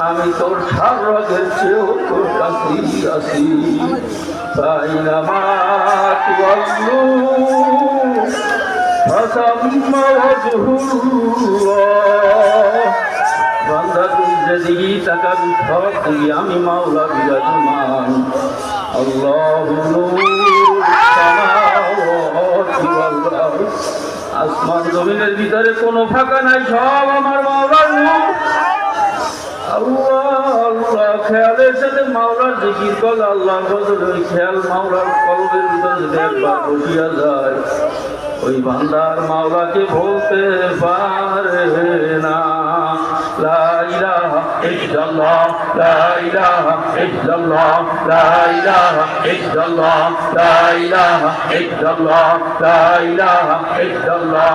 আমি তোর সারগের চেয়েও তোর তুয়াল্লু ফাসাম্মা তুই সব দিকে আমি মাওলা আসমান জমিনের ভিতরে কোনো ফাঁকা নাই, সব আমার খেয়ালের সাথে মাওলার জিকির কল আল্লাহ বদল ওই খেয়াল মাওলার কলবের ভিতরে একবার বসিয়া যায়, ওই বান্দার মাওলাকে বলতে পারে না। লা ইলাহা ইল্লাল্লাহ, লা ইলাহা ইল্লাল্লাহ, লা ইলাহা ইল্লাল্লাহ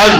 Allah